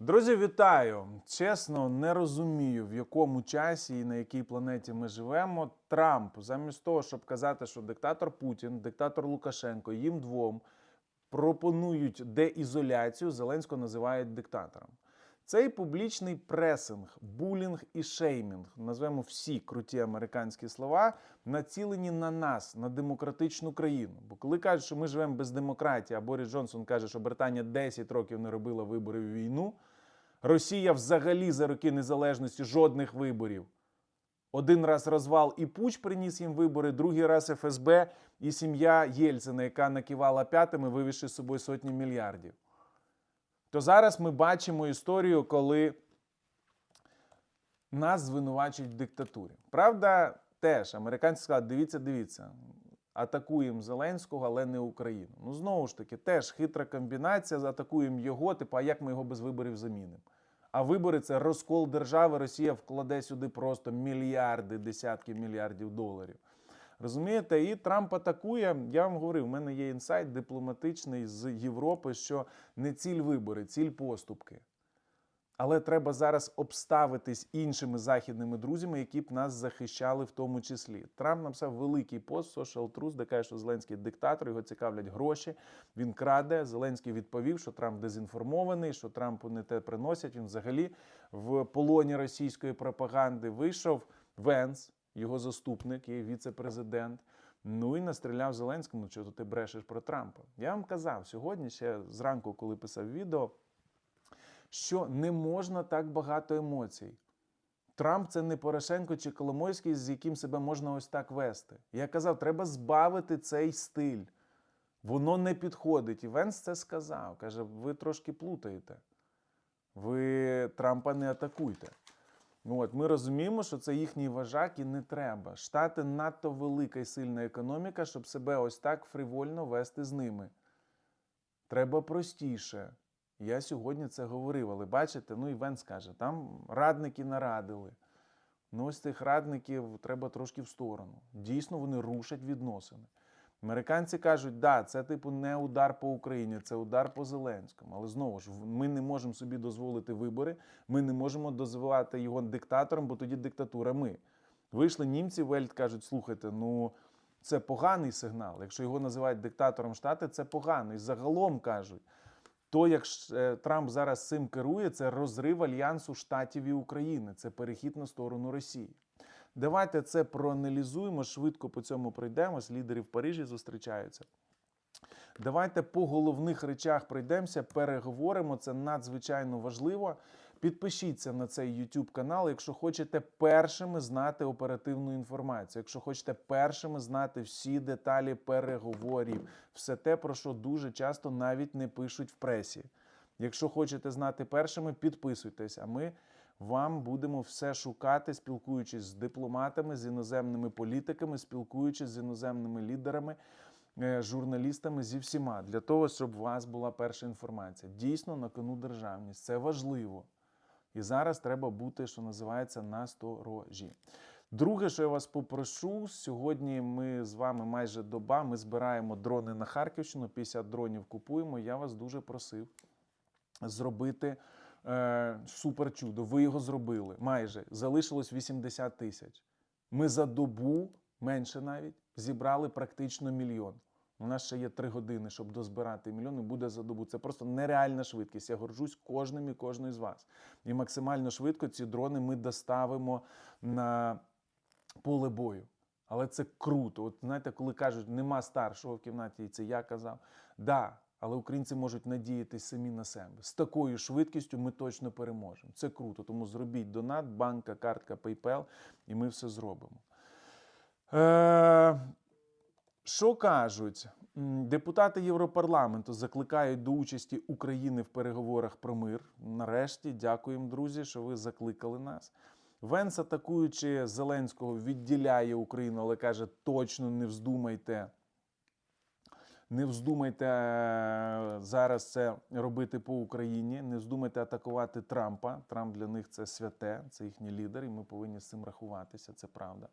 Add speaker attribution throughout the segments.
Speaker 1: Друзі, вітаю! Чесно, не розумію, в якому часі і на якій планеті ми живемо. Трамп, замість того, щоб казати, що диктатор Путін, диктатор Лукашенко, їм двом пропонують деізоляцію, Зеленського називають диктатором. Цей публічний пресинг, булінг і шеймінг, назвемо всі круті американські слова, націлені на нас, на демократичну країну. Бо коли кажуть, що ми живемо без демократії, а Борис Джонсон каже, що Британія 10 років не робила виборів війну, Росія взагалі за роки незалежності жодних виборів. Один раз розвал і Пуч приніс їм вибори, другий раз ФСБ і сім'я Єльцина, яка накивала п'ятами, вивівши з собою сотні мільярдів. То зараз ми бачимо історію, коли нас звинувачують в диктатурі. Правда, теж американці сказали, дивіться, дивіться, атакуємо Зеленського, але не Україну. Ну, знову ж таки, теж хитра комбінація, атакуємо його, типу, а як ми його без виборів замінимо? А вибори це розкол держави. Росія вкладе сюди просто мільярди, десятки мільярдів доларів. Розумієте, і Трамп атакує. Я вам говорив, у мене є інсайт дипломатичний з Європи, що не ціль вибори, ціль поступки. Але треба зараз обставитись іншими західними друзями, які б нас захищали в тому числі. Трамп написав великий пост Social Truth, де каже, що Зеленський диктатор, його цікавлять гроші. Він краде. Зеленський відповів, що Трамп дезінформований, що Трампу не те приносять. Він взагалі в полоні російської пропаганди вийшов Венс, його заступник і віце-президент. Ну і настріляв Зеленському, що ти брешеш про Трампа. Я вам казав сьогодні, ще зранку, коли писав відео що не можна так багато емоцій. Трамп це не Порошенко чи Коломойський, з яким себе можна ось так вести. Я казав, треба збавити цей стиль. Воно не підходить. І Венс це сказав. Каже, ви трошки плутаєте. Ви Трампа не атакуйте. От, Ми розуміємо, що це їхній вожак і не треба. Штати надто велика і сильна економіка, щоб себе ось так фривольно вести з ними. Треба простіше. Я сьогодні це говорив, але бачите, ну і Венс каже, там радники нарадили. Ну, ось цих радників треба трошки в сторону. Дійсно, вони рушать відносини. Американці кажуть, да, це типу не удар по Україні, це удар по Зеленському. Але знову ж, ми не можемо собі дозволити вибори, ми не можемо дозволяти його диктатором, бо тоді диктатура ми. Вийшли німці, Вельт кажуть, слухайте, ну це поганий сигнал. Якщо його називають диктатором штати, це погано. І загалом кажуть. То, як е, Трамп зараз цим керує, це розрив альянсу штатів і України, це перехід на сторону Росії. Давайте це проаналізуємо, швидко по цьому пройдемось. Лідери в Парижі зустрічаються. Давайте по головних речах пройдемося, переговоримо. Це надзвичайно важливо. Підпишіться на цей YouTube канал, якщо хочете першими знати оперативну інформацію, якщо хочете першими знати всі деталі переговорів, все те, про що дуже часто навіть не пишуть в пресі. Якщо хочете знати першими, підписуйтесь. А ми вам будемо все шукати, спілкуючись з дипломатами, з іноземними політиками, спілкуючись з іноземними лідерами. е, Журналістами зі всіма для того, щоб у вас була перша інформація. Дійсно на кону державність. Це важливо. І зараз треба бути, що називається, насторожі. Друге, що я вас попрошу, сьогодні ми з вами майже доба. Ми збираємо дрони на Харківщину, 50 дронів купуємо. Я вас дуже просив зробити е, супер чудо. Ви його зробили майже. Залишилось 80 тисяч. Ми за добу, менше навіть, зібрали практично мільйон. У нас ще є три години, щоб дозбирати мільйон, і буде за добу. Це просто нереальна швидкість. Я горжусь кожним і кожною з вас. І максимально швидко ці дрони ми доставимо на поле бою. Але це круто. От знаєте, коли кажуть, нема старшого в кімнаті, і це я казав. Да, але українці можуть надіятися самі на себе. З такою швидкістю ми точно переможемо. Це круто. Тому зробіть донат, банка, картка, PayPal, і ми все зробимо. Е, що кажуть? Депутати Європарламенту закликають до участі України в переговорах про мир. Нарешті, дякуємо, друзі, що ви закликали нас. Венс, атакуючи Зеленського, відділяє Україну, але каже: точно не вздумайте. Не вздумайте е, зараз це робити по Україні. Не вздумайте атакувати Трампа. Трамп для них це святе, це їхній лідер, і ми повинні з цим рахуватися. Це правда.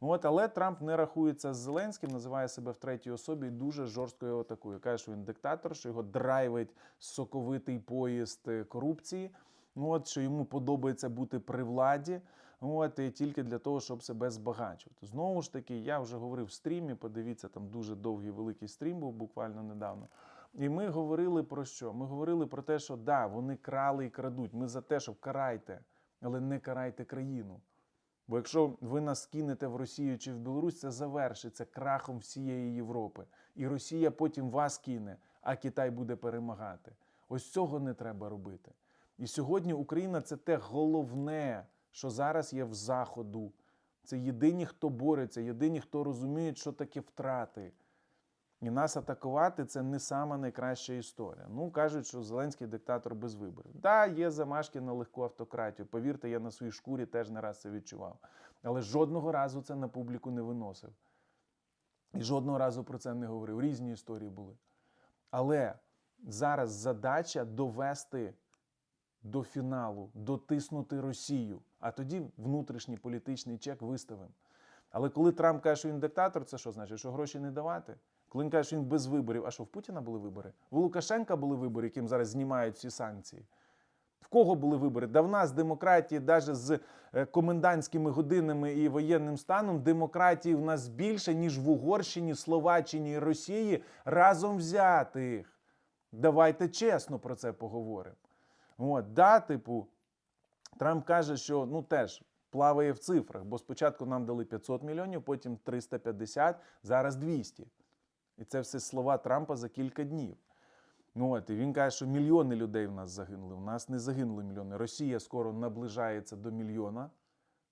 Speaker 1: От, але Трамп не рахується з Зеленським, називає себе в третій особі дуже жорстко його атакує. Каже, що він диктатор, що його драйвить соковитий поїзд е, корупції. От, що йому подобається бути при владі. От, і тільки для того, щоб себе збагачувати. Знову ж таки, я вже говорив в стрімі. Подивіться, там дуже довгий великий стрім був буквально недавно. І ми говорили про що? Ми говорили про те, що да, вони крали і крадуть. Ми за те, щоб карайте, але не карайте країну. Бо якщо ви нас кинете в Росію чи в Білорусь, це завершиться крахом всієї Європи. І Росія потім вас кине, а Китай буде перемагати. Ось цього не треба робити. І сьогодні Україна це те головне, що зараз є в Заходу. Це єдині, хто бореться, єдині, хто розуміє, що таке втрати. І нас атакувати це не сама найкраща історія. Ну, кажуть, що Зеленський диктатор без виборів. Да, є замашки на легку автократію. Повірте, я на своїй шкурі теж не раз це відчував. Але жодного разу це на публіку не виносив. І жодного разу про це не говорив. Різні історії були. Але зараз задача довести до фіналу, дотиснути Росію, а тоді внутрішній політичний чек виставимо. Але коли Трамп каже, що він диктатор, це що значить? Що гроші не давати? Коли він каже, що він без виборів, а що в Путіна були вибори? В Лукашенка були вибори, яким зараз знімають всі санкції. В кого були вибори? Да в нас демократії, навіть з е, комендантськими годинами і воєнним станом, демократії в нас більше, ніж в Угорщині, Словаччині і Росії разом взятих. Давайте чесно про це поговоримо. От, да, типу, Трамп каже, що ну теж плаває в цифрах, бо спочатку нам дали 500 мільйонів, потім 350, зараз 200. І це все слова Трампа за кілька днів. Ну от, І він каже, що мільйони людей в нас загинули. У нас не загинули мільйони. Росія скоро наближається до мільйона,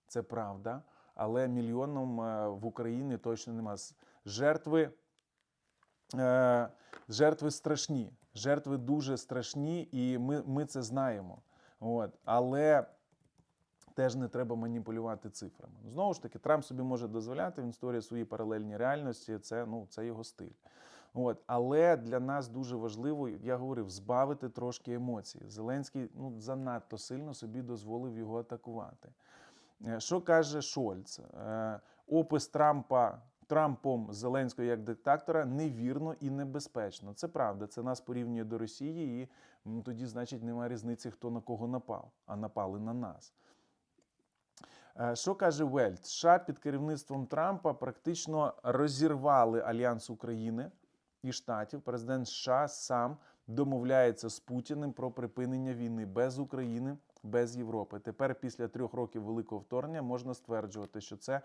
Speaker 1: це правда. Але мільйоном е, в Україні точно нема. Жертви, е, жертви страшні. Жертви дуже страшні, і ми, ми це знаємо. От. Але теж не треба маніпулювати цифрами. Знову ж таки, Трамп собі може дозволяти, він створює свої паралельні реальності, це, ну, це його стиль. От. Але для нас дуже важливо, я говорив, збавити трошки емоцій. Зеленський ну, занадто сильно собі дозволив його атакувати. Е, Що каже Шольц? Е, Опис Трампа. Трампом Зеленського як диктатора невірно і небезпечно. Це правда. Це нас порівнює до Росії, і ну, тоді, значить, немає різниці, хто на кого напав, а напали на нас. Е, Що каже Вельт? США під керівництвом Трампа практично розірвали альянс України і штатів. Президент США сам домовляється з Путіним про припинення війни без України, без Європи. Тепер, після трьох років великого вторгнення, можна стверджувати, що це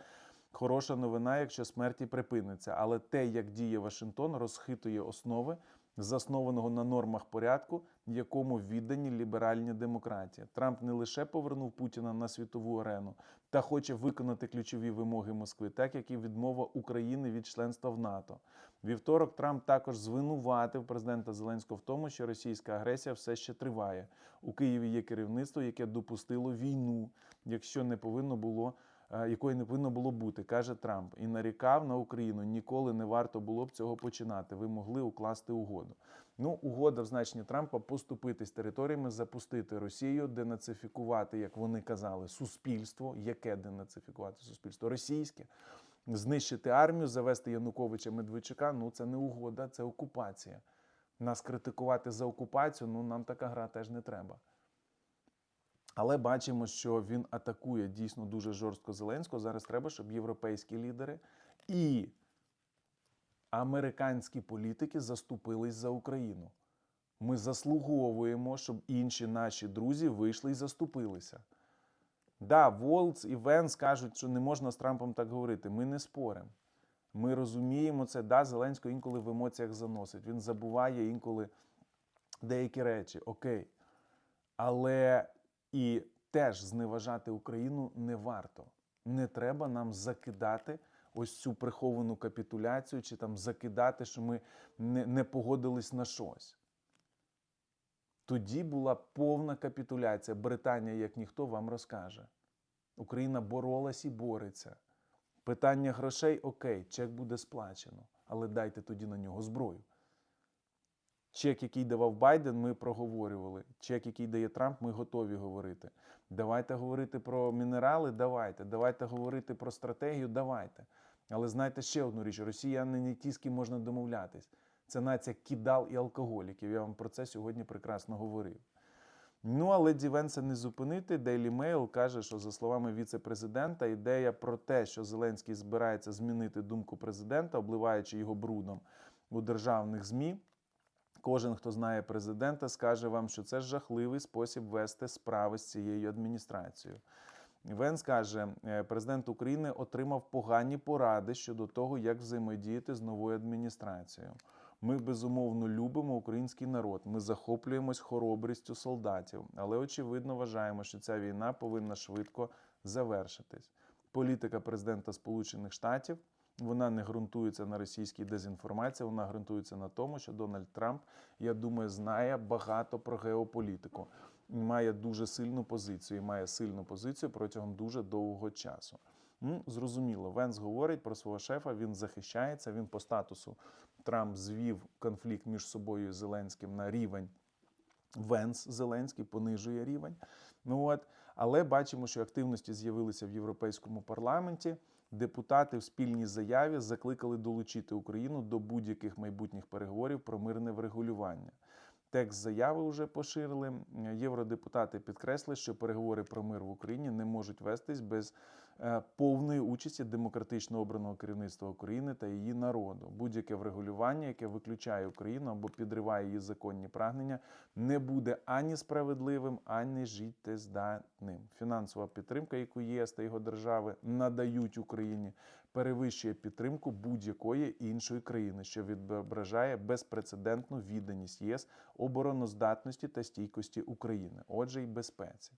Speaker 1: хороша новина, якщо смерті припиниться. Але те, як діє Вашингтон, розхитує основи заснованого на нормах порядку, якому віддані ліберальні демократії. Трамп не лише повернув Путіна на світову арену та хоче виконати ключові вимоги Москви, так як і відмова України від членства в НАТО. Вівторок Трамп також звинуватив президента Зеленського в тому, що російська агресія все ще триває. У Києві є керівництво, яке допустило війну, якщо не повинно було. Е, Якої не повинно було бути, каже Трамп, і нарікав на Україну. Ніколи не варто було б цього починати. Ви могли укласти угоду. Ну, угода в значенні Трампа поступитись територіями, запустити Росію, денацифікувати, як вони казали, суспільство. Яке денацифікувати суспільство? Російське, знищити армію, завести Януковича Медведчука. Ну це не угода, це окупація. Нас критикувати за окупацію. Ну нам така гра теж не треба. Але бачимо, що він атакує дійсно дуже жорстко Зеленського. Зараз треба, щоб європейські лідери і американські політики заступились за Україну. Ми заслуговуємо, щоб інші наші друзі вийшли і заступилися. Да, Волц і Венс кажуть, що не можна з Трампом так говорити. Ми не споримо. Ми розуміємо це. Да, Зеленського інколи в емоціях заносить. Він забуває інколи деякі речі. Окей. Але і теж зневажати Україну не варто. Не треба нам закидати ось цю приховану капітуляцію, чи там закидати, що ми не, не погодились на щось. Тоді була повна капітуляція. Британія, як ніхто, вам розкаже. Україна боролась і бореться. Питання грошей окей, чек буде сплачено, але дайте тоді на нього зброю. Чек, який давав Байден, ми проговорювали. Чек, який дає Трамп, ми готові говорити. Давайте говорити про мінерали, давайте. Давайте говорити про стратегію, давайте. Але знайте ще одну річ: росіяни не ті, з ким можна домовлятись. Це нація кидал і алкоголіків. Я вам про це сьогодні прекрасно говорив. Ну, але Дівенса не зупинити. Daily Mail каже, що за словами віце-президента, ідея про те, що Зеленський збирається змінити думку президента, обливаючи його брудом у державних ЗМІ. Кожен, хто знає президента, скаже вам, що це жахливий спосіб вести справи з цією адміністрацією. Венс каже, «Е, президент України отримав погані поради щодо того, як взаємодіяти з новою адміністрацією. Ми безумовно любимо український народ. Ми захоплюємось хоробрістю солдатів, але очевидно вважаємо, що ця війна повинна швидко завершитись. Політика президента Сполучених Штатів вона не ґрунтується на російській дезінформації, вона ґрунтується на тому, що Дональд Трамп, я думаю, знає багато про геополітику, має дуже сильну позицію, і має сильну позицію протягом дуже довгого часу. М, Зрозуміло, Венс говорить про свого шефа, він захищається. Він по статусу Трамп звів конфлікт між собою і Зеленським на рівень Венс Зеленський понижує рівень. Ну от, але бачимо, що активності з'явилися в Європейському парламенті. Депутати в спільній заяві закликали долучити Україну до будь-яких майбутніх переговорів про мирне врегулювання. Текст заяви вже поширили. Євродепутати підкреслили, що переговори про мир в Україні не можуть вестись без повної участі демократично обраного керівництва України та її народу. Будь-яке врегулювання, яке виключає Україну або підриває її законні прагнення, не буде ані справедливим, ані життєздатним. Фінансова підтримка, яку ЄС та його держави надають Україні, перевищує підтримку будь-якої іншої країни, що відображає безпрецедентну відданість ЄС обороноздатності та стійкості України, отже, й безпеці.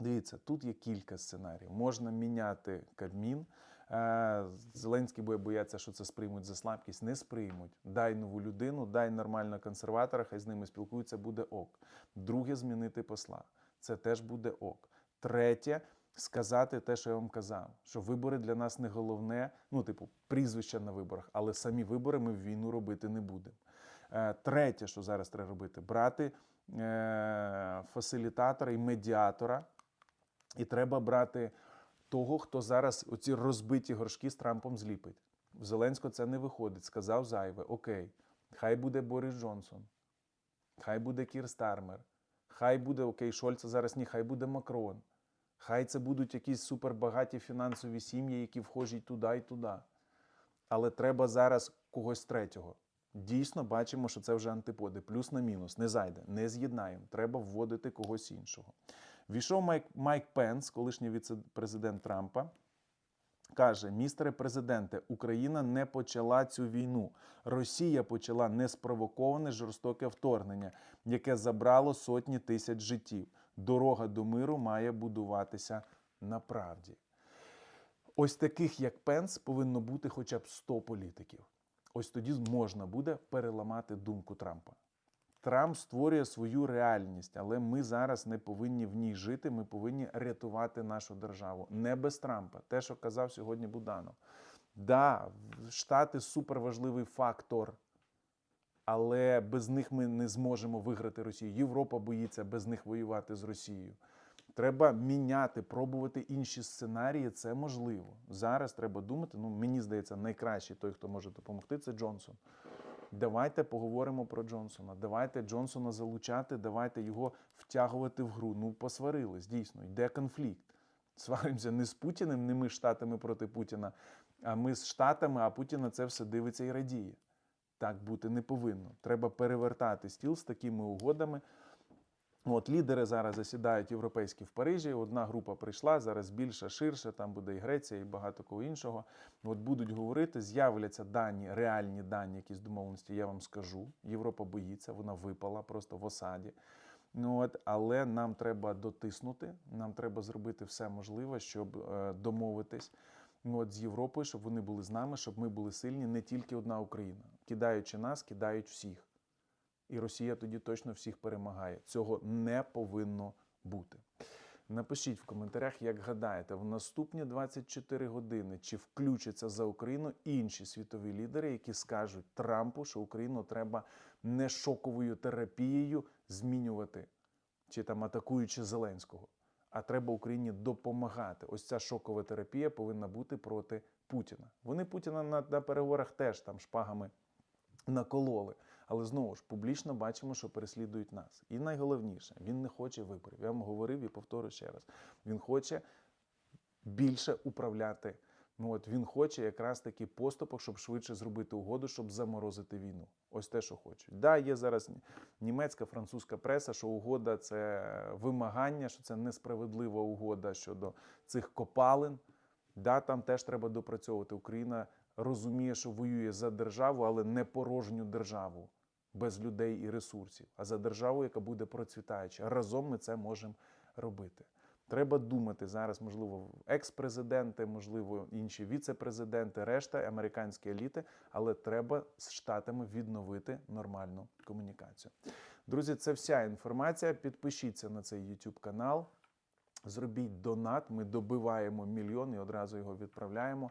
Speaker 1: Дивіться, тут є кілька сценаріїв. Можна міняти Кабмін. Е, Зеленський буде боятися, що це сприймуть за слабкість. Не сприймуть. Дай нову людину, дай нормального консерватора, хай з ними спілкуються, буде ок. Друге змінити посла. Це теж буде ок. Третє сказати те, що я вам казав, що вибори для нас не головне, ну, типу, прізвища на виборах, але самі вибори ми в війну робити не будемо. Е, Третє, що зараз треба робити, брати е, фасилітатора і медіатора, і треба брати того, хто зараз оці розбиті горшки з Трампом зліпить. В Зеленського це не виходить. Сказав зайве, окей, хай буде Борис Джонсон, хай буде Кір Стармер, хай буде окей, Шольца зараз ні, хай буде Макрон. Хай це будуть якісь супербагаті фінансові сім'ї, які вхожі туди і туди. Але треба зараз когось третього. Дійсно бачимо, що це вже антиподи. Плюс на мінус. Не зайде, не з'єднаємо. Треба вводити когось іншого. Війшов Майк, Майк Пенс, колишній віце-президент Трампа. Каже, містере президенте, Україна не почала цю війну. Росія почала неспровоковане жорстоке вторгнення, яке забрало сотні тисяч життів. Дорога до миру має будуватися на правді. Ось таких, як Пенс, повинно бути хоча б 100 політиків. Ось тоді можна буде переламати думку Трампа. Трамп створює свою реальність, але ми зараз не повинні в ній жити. Ми повинні рятувати нашу державу. Не без Трампа. Те, що казав сьогодні Буданов. Да, Штати суперважливий фактор, але без них ми не зможемо виграти Росію. Європа боїться без них воювати з Росією. Треба міняти, пробувати інші сценарії. Це можливо. Зараз треба думати. Ну, мені здається, найкращий той, хто може допомогти, це Джонсон. Давайте поговоримо про Джонсона. Давайте Джонсона залучати, давайте його втягувати в гру. Ну, посварились, дійсно, йде конфлікт. Сваримося не з Путіним, не ми штатами проти Путіна, а ми з Штатами, а Путін на це все дивиться і радіє. Так бути не повинно. Треба перевертати стіл з такими угодами. От лідери зараз засідають європейські в Парижі. Одна група прийшла, зараз більше, ширше, там буде і Греція, і багато кого іншого. От будуть говорити, з'являться дані, реальні дані, якісь домовленості, я вам скажу. Європа боїться, вона випала просто в осаді. Ну от, але нам треба дотиснути, нам треба зробити все можливе, щоб е, домовитись от, з Європою, щоб вони були з нами, щоб ми були сильні, не тільки одна Україна. Кидаючи нас, кидають всіх. І Росія тоді точно всіх перемагає. Цього не повинно бути. Напишіть в коментарях, як гадаєте, в наступні 24 години чи включаться за Україну інші світові лідери, які скажуть Трампу, що Україну треба не шоковою терапією змінювати, чи там атакуючи Зеленського. А треба Україні допомагати. Ось ця шокова терапія повинна бути проти Путіна. Вони Путіна на, на переговорах теж там шпагами накололи. Але знову ж публічно бачимо, що переслідують нас. І найголовніше, він не хоче виборів. Я вам говорив і повторю ще раз. Він хоче більше управляти. Ну от він хоче якраз таки поступок, щоб швидше зробити угоду, щоб заморозити війну. Ось те, що хочуть. Да, є зараз німецька, французька преса, що угода це вимагання, що це несправедлива угода щодо цих копалин. Да, там теж треба допрацьовувати. Україна розуміє, що воює за державу, але не порожню державу без людей і ресурсів, а за державу, яка буде процвітаюча. Разом ми це можемо робити. Треба думати зараз, можливо, екс-президенти, можливо, інші віце-президенти, решта американські еліти, але треба з штатами відновити нормальну комунікацію. Друзі, це вся інформація. Підпишіться на цей YouTube канал. Зробіть донат. Ми добиваємо мільйон і одразу його відправляємо.